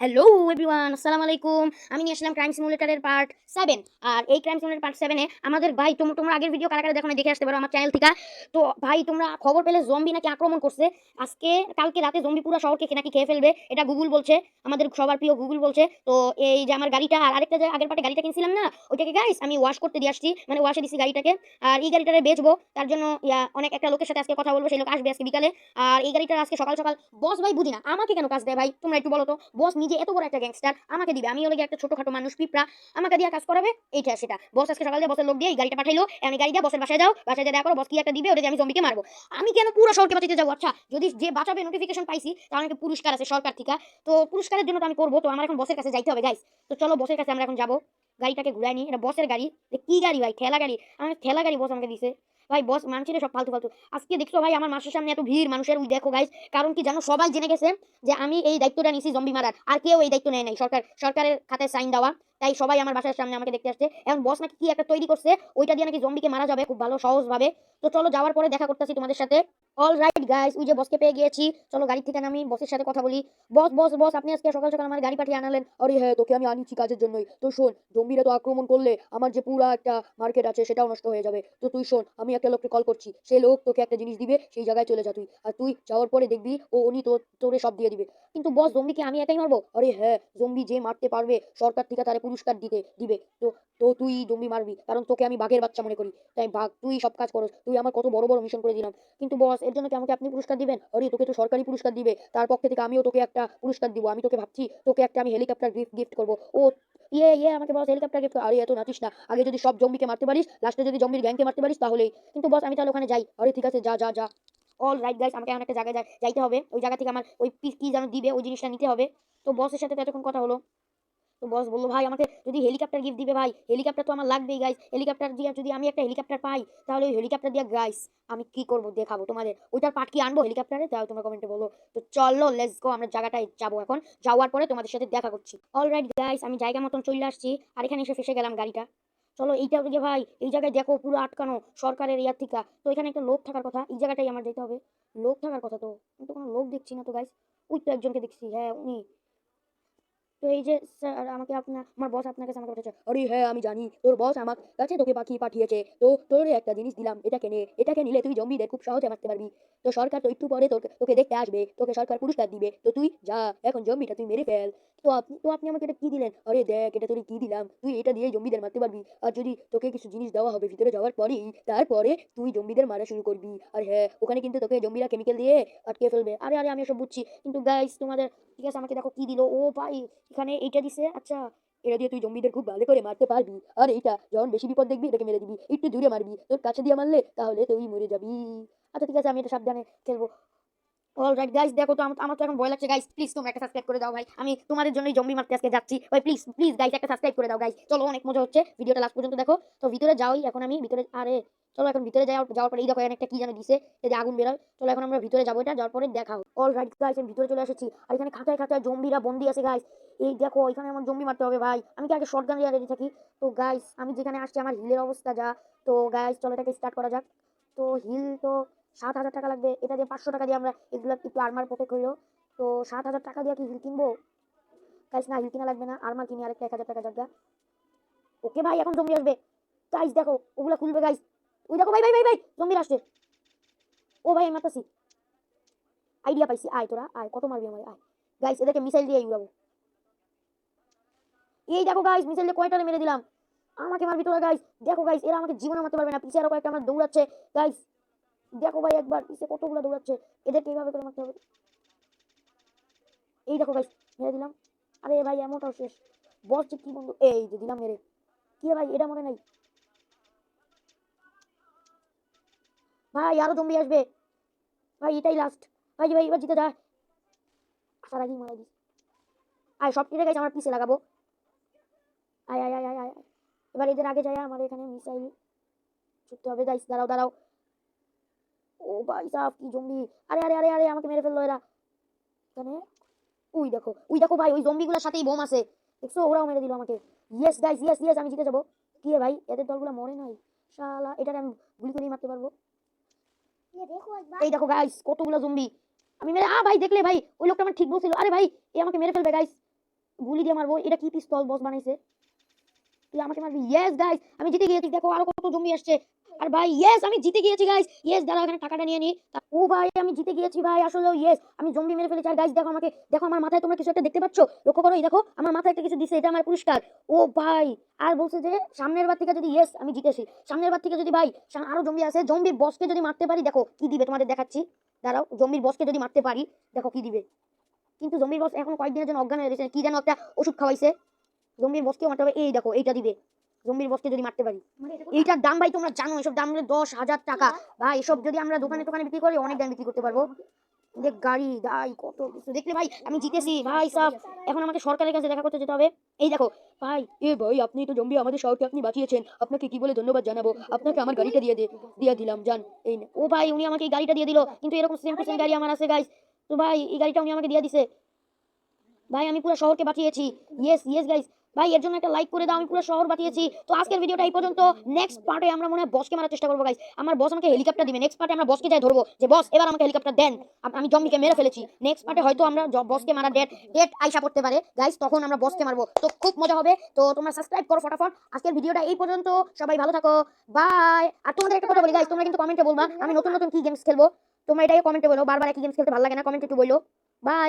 Hello everyone আসসালামু আলাইকুম আমি নিয়ে আসলাম ক্রাইম সিমুলেটারের পার্ট সেভেন আর এই ক্রাইম সিমুলেটার পার্ট সেভেনে আমাদের ভাই, তোমরা তোমরা আগের ভিডিও কারা দেখো না, দেখে আসতে পারো আমার চ্যানেল থেকে। তো ভাই, তোমরা খবর পেলে জম্বি নাকি আক্রমণ করছে? আজকে, কালকে রাতে জম্বি পুরো শহরকে নাকি খেয়ে ফেলবে, এটা গুগল বলছে। আমাদের সবার প্রিয় গুগল বলছে। তো এই যে আমার গাড়িটা, আর আরেকটা যে আগের পাটে গাড়িটা কিনছিলাম না, ওইটাকে গাইস আমি ওয়াশ করতে দিয়ে আসছি। মানে ওয়াশে দিছি গাড়িটাকে। আর এই গাড়িটারে বেচবো। তার জন্য অনেক একটা লোকের সাথে আজকে কথা বলব। সেই লোক আসবে আজকে বিকালে। আর এই গাড়িটা আজকে সকাল সকাল বস ভাই বুঝি না আমাকে কেন কাজ দেয় ভাই? তোমরা একটু বলো তো। বস নিজে এত বড় একটা গ্যাংস্টার আমাকে দিবে। আমি হলে একটা ছোটখাটো মানুষ, পিঁপড়া, আমাকে দিয়ে কাজ করাবে, এইটা সেটা। বস আজকে সকালে বসের লোক দিয়ে এই গাড়িটা পাঠাইলো, আমি গাড়ি দিয়ে বসের বাসায় যাও, বাসায় যা করো বস কি একটা দিবে, ওটা আমি জমিকে মারবো। আমি কেন পুরো শহরকে বাঁচাতে যাব? আচ্ছা যদি যে বাঁচাবে নোটিফিকেশন পাইছি তার অনেক পুরস্কার আছে সরকার থেকে। তো পুরস্কারের জন্য তো আমি করব, তো আমার এখন বসের কাছে যাইতে হবে গাইস তো চলো বসের কাছে আমরা এখন যাব। গাড়িটাকে ঘুরাই নিই এটা বসের গাড়ি। কি গাড়ি ভাই? ঠেলা গাড়ি। আমার ঠেলা গাড়ি বস আমাকে দিছে। ভাই বস মানছি রে সব ফালতু ফালতু। আজকে দেখছ ভাই, আমার মাসের সামনে এত ভিড়, মানুষের ওই দেখো গাইস কারণ কি জানো, সবাই জেনে গেছে যে আমি এই দায়িত্বটা নিছি জম্বি মারার। আর কেউ এই দায়িত্ব নেয় নাই। সরকার, সরকারের খাতায় সাইন দেওয়া। তাই সবাই আমার বাসার সামনে আমাকে দেখতে আসছে। এখন বস নাকি কি একটা তৈরি করছে, ওইটা দিয়ে নাকি জম্বিকে মারা যাবে খুব ভালো সহজ ভাবে তো চলো যাওয়ার পরে দেখা করতেছি তোমাদের সাথে। অল রাইট গাইস ওই যে বসকে পেয়ে গিয়েছি। চলো গাড়ি থেকে নামি বসের সাথে কথা বলি। বস বস বস আপনি আজকে সকাল সকাল আমার গাড়ি পাঠিয়ে আনালেন। আরে হ্যাঁ তোকে আমি আনিছি কাজের জন্যই। তো শোন, জম্বিরা তো আক্রমণ করলে আমার যে পুরো একটা মার্কেট আছে সেটাও নষ্ট হয়ে যাবে। তো তুই শোন, আমি একটা লোককে কল করছি। সেই লোক তোকে একটা জিনিস দিবে, সেই জায়গায় চলে যা তুই। আর তুই যাওয়ার পরে দেখবি ও, উনি তোর, তোরে সব দিয়ে দিবে। কিন্তু বস জম্বিকে আমি একাই মারবো? আরে হ্যাঁ জম্বি যে মারতে পারবে, সরকার থেকে তারে পুরস্কার দিতে, দিবে। তো তো তুই জম্বি মারবি, কারণ তোকে আমি বাঘের বাচ্চা মনে করি। তাই বাঘ, তুই সব কাজ করস। তুই আমার কত বড় বড় মিশন করে দিলাম। কিন্তু বস এর জন্য কি আমাকে আপনি পুরস্কার দিবেন? আরে, তোকে তো সরকারি পুরস্কার দিবে। তার পক্ষে থেকে আমিও তোকে একটা পুরস্কার দিব। আমি তোকে ভাবছি, তোকে একটা আমি হেলিকপ্টার গিফট গিফট করব। ও ইয়ে ইয়ে আমাকে বস, হেলিকপ্টার গিফট আরে, এত নাচিস না। আগে যদি সব জম্বিকে মারতে পারিস, লাস্টে যদি জম্বির গ্যাংকে মারতে পারিস, তাহলেই। কিন্তু বস, আমি তাহলে ওখানে যাই। আরে, ঠিক আছে, যা যা যা। অল রাইট গাইস আমাকে এমন একটা জায়গায় যাই- যাইতে হবে। ওই জায়গা থেকে আমার ওই পিস কি যেন দিবে, ওই জিনিসটা নিতে হবে। তো বসের সাথে তো এতক্ষণ কথা হলো। তো বস বলল, ভাই, আমাকে যদি হেলিকপ্টার গিফট দিবে ভাই হেলিকপ্টার তো আমার লাগবেই গাইস হেলিকপ্টার দিয়ে যদি আমি একটা হেলিকপ্টার পাই, তাহলে ওই হেলিকপ্টার দিয়ে গাইস আমি কি করব দেখাবো তোমাদের? ওইটার পার্ট কি আনব হেলিকপ্টারে তাও তোমরা কমেন্টে বলো। তো চলো লেটস গো আমরা জায়গাটায় যাব এখন। যাওয়ার পরে তোমাদের সাথে দেখা করছি। অল রাইট গাইস আমি জায়গা মতন চলে আসছি আর এখানে এসে ফেসে গেলাম গাড়িটা। চলো, এইটা যে ভাই, এই জায়গায় দেখো পুরো আটকানো সরকারের ইয়ার থেকে। তো এখানে একটা লোক থাকার কথা, এই জায়গাটাই আমার যেতে হবে। লোক থাকার কথা তো কিন্তু কোনো লোক দেখছি না তো গাইস ওই তো একজনকে দেখছি হ্যাঁ উনি তো এই যে স্যার আমাকে আপনার, আমার বস আপনার কাছে আমাকে পাঠাচ্ছে আরে হ্যাঁ আমি জানি, তোর বস আমার কাছে তোকে পাখি পাঠিয়েছে। তো তোর একটা জিনিস দিলাম, এটাকে নে, এটাকে নিলে তুই জম্বিদের খুব সহজে মারতে পারবি। তো সরকার তো একটু পরে তোকে তোকে দেখতে আসবে, তোকে সরকার পুরস্কার দিবে। তো তুই যা, এখন জম্বিটা তুই মেরে ফেল। তো আপনি তো আপনি আমাকে এটা কি দিলেন? আরে দেখ, এটা তোর কি দিলাম? তুই এটা দিয়ে জম্বিদের মারতে পারবি। আর যদি তোকে কিছু জিনিস দেওয়া হবে ভিতরে যাওয়ার পরেই, তারপরে তুই জম্বিদের মারা শুরু করবি। আর হ্যাঁ ওখানে কিন্তু তোকে জম্বিরা কেমিক্যাল দিয়ে আটকে ফেলবে। আরে আরে, আমি সব বুঝছি। কিন্তু গাইস তোমাদের, ঠিক আছে, আমাকে দেখো কি দিলো? ও ভাই এখানে এইটা দিছে। আচ্ছা এটা দিয়ে তুই জম্বিদের খুব ভালো করে মারতে পারবি। আর এইটা, যখন বেশি বিপদ দেখবি এটাকে মেরে দিবি। একটু দূরে মারবি। তোর কাছে দিয়ে মারলে, তাহলে তুই মরে যাবি। আচ্ছা ঠিক আছে, আমি এটা সাবধানে খেলব। অল রাইট গাইস দেখো তো, আমার তো এখন ভয় লাগছে গাইস প্লিজ তোমরা একটা সাবস্ক্রাইব করে দাও ভাই। আমি তোমাদের জন্যই জম্বি মারতে আজকে যাচ্ছি। ভাই প্লিজ প্লিজ গাইস একটা সাবস্ক্রাইব করে দাও গাইস চলো, অনেক মজা হচ্ছে ভিডিওটা লাস্ট পর্যন্ত দেখো। তো ভিতরে যাওই এখন আমি ভিতরে আরে, চলো, এখন ভিতরে যাওয়ার পরে এই দেখো একটা কি যেন দিছে, এই আগুন বেরোয়। চলো, এখন আমরা ভিতরে যাব, এটা যাওয়ার পরে দেখাও। অল রাইট গাইস আমি ভিতরে চলে এসেছি। আর এখানে খাতায় খাতায় জম্বিরা বন্দি আছে গাইস এই দেখো এখানে আমার জম্বি মারতে হবে, ভাই। আমি কি আগে শর্ট গান রেডি থাকি? তো গাইস আমি যেখানে আসছি, আমার হিলের অবস্থা যা। তো গাইস চলো, এটাকে স্টার্ট করা যাক। তো হিল তো সাত হাজার টাকা লাগবে। এটা দিয়ে পাঁচশো টাকা দিয়ে আমরা এগুলো একটু আর্মার প্রোটেক্ট হইল তো সাত হাজার টাকা দিয়ে কি হিল কিনবো? গাইস না, হিল কিনা লাগবে না। আর্মার কিনি, আরেকটা এক হাজার টাকা জায়গা ওকে ভাই, এখন জম্বি আসবে। গাইস দেখো, ওগুলা খুলবে গাইস ওই দেখো, ভাই ভাই ভাই ভাই জম্বির আসছে। ও ভাই, আমি মারতাছি। আইডিয়া পাইছি। আয় তোরা, আয়, কত মারবি আমার, আয়। গাইস এদেরকে মিসাইল দিয়ে উড়াবো। এই দেখো গাইস মিসাইল দিয়ে কয়টারে মেরে দিলাম? আমাকে মারবি তোরা গাইস দেখো গাইস এরা আমাকে জীবনে মারতে পারবে না। পিছিয়ে আরও কয়েকটা আমার দৌড়াচ্ছে। গাইস দেখো ভাই একবার পিছে কতগুলো দৌড়াচ্ছে। এদেরকে এইভাবে করে মারতে হবে। এই দেখো গাইস মেরে দিলাম। আরে ভাই, এমনটাও শেষ। বস যে কি বন্ধু এই যে দিলাম মেরে। কি ভাই, এটা মনে নাই। ভাই, আরও জম্বি আসবে। ভাই, এটাই লাস্ট ভাই ভাই, এবার জিতে যায় আসার আগেই মারা দিস আয়, সব কেটে গেছে, আমার পিছে লাগাবো। আয় আয় আয় আয় আয়। এবার এদের আগে যায় আমার এখানে মিসাইল ছুটতে হবে। গাইস দাঁড়াও দাঁড়াও। ও ভাই সাহ কি জম্বি আরে আরে আরে আরে আমাকে মেরে ফেলল এরা। এখানে? উই দেখো উই দেখো ভাই ওই জম্বিগুলোর সাথেই বোম আছে। দেখছ? ওরাও মেরে দিল আমাকে। ইয়েস গাইস ইয়েস ইয়েস আমি জিতে যাব। কি ভাই? এদের দলগুলো মরে নাই। শালা এটারে আমি গুলি করেই মারতে পারব। এই দেখো গাইস কতগুলো জম্বি আমি মেরে আ ভাই দেখলে ভাই ওই লোকটা আমার ঠিক বলছিল। আরে ভাই এ আমাকে মেরে ফেলবে গাইস গুলি দিয়ে মারবো। এটা কি পিস্তল বস বানাইছে। তুই আমাকে মারবি? ইয়েস গাইস আমি জিতে গিয়েছি। দেখো আরও কত জমি আসছে। আর ভাই ইয়েস আমি জিতে গিয়েছি গাইস ইয়েস টাকাটা নিয়ে ও ভাই, আমি জিতে গিয়েছি, ভাই, আসলে ইয়েস আমি জম্বি মেরে ফেলেছি। আর গাইস দেখো আমাকে, দেখো আমার মাথায় তোমরা কিছু একটা দেখতে পাচ্ছ? লক্ষ্য করো, এই দেখো, আমার মাথায় একটা কিছু এটা আমার পুরস্কার। ও ভাই, আর বলছে যে, সামনের বার থেকে যদি ইয়েস আমি জিতেছি। সামনের বার থেকে যদি, ভাই আরও জম্বি আছে জম্বির বসকে যদি মারতে পারি, দেখো, কি দিবে তোমাদের দেখাচ্ছি। দাঁড়াও জম্বির বসকে যদি মারতে পারি, দেখো, কি দিবে। কিন্তু জম্বির বস এখন কয়েকদিনের জন্য অজ্ঞান হয়ে গেছে, কি যেন একটা ওষুধ খাওয়াইছে। জম্বির বসকেও মারতে হবে এই দেখো, এইটা দিবে। জম্বির বসকে যদি মারতে পারি। এইটার দাম ভাই তোমরা জানো এসব দাম দশ হাজার টাকা। ভাই এসব যদি আমরা দোকানে দোকানে বিক্রি করি অনেক দাম বিক্রি করতে পারব। দেখ গাড়ি দাই কত কিছু। দেখলে ভাই আমি জিতেছি। ভাই সব। এখন আমাকে সরকারের কাছে দেখা করতে যেতে হবে। এই দেখো ভাই এ ভাই আপনি তো জম্বি আমাদের শহরকে আপনি বাঁচিয়েছেন। আপনাকে কি বলে ধন্যবাদ জানাব? আপনাকে আমার গাড়িটা দিয়ে দিয়ে দিলাম যান এই নে। ও ভাই উনি আমাকে এই গাড়িটা দিয়ে দিল। কিন্তু এরকম সেম টু সেম গাড়ি আমার আছে গাইস তো ভাই এই গাড়িটা উনি আমাকে দিয়ে দিছে। ভাই আমি পুরো শহরকে বাঁচিয়েছি। ইয়েস ইয়েস গাইস ভাই, এর জন্য একটা লাইক করে দাও, আমি পুরো শহর বাঁচিয়েছি তো আজকের ভিডিওটা এই পর্যন্ত। নেক্সট পার্টে আমরা মনে হয় বসকে মারার চেষ্টা করব গাইস আমার বস আমাকে হেলিকপ্টার দিবে। নেক্সট পার্টে আমরা বসকে যাই ধরবো যে বস এবার আমাকে হেলিকপ্টার দেন। আমি জম্বিকে মেরে ফেলেছি। নেক্সট পার্টে হয়তো আমরা বসকে মারা ডেট ডেট আইসা পড়তে পারে। গাইস তখন আমরা বসকে মারবো। তো খুব মজা হবে। তো তোমরা সাবস্ক্রাইব করো ফটাফট। আজকের ভিডিওটা এই পর্যন্ত। সবাই ভালো থাকো। বাই আর তোমাদের একটা কথা বলি গাইস তোমরা কিন্তু কমেন্টে বলবা, আমি নতুন নতুন কি গেমস খেলব? তোমরা এটাই কমেন্টে বলো। বারবার একই গেমস খেলতে ভালো লাগে না। কমেন্টে একটু বলো বাই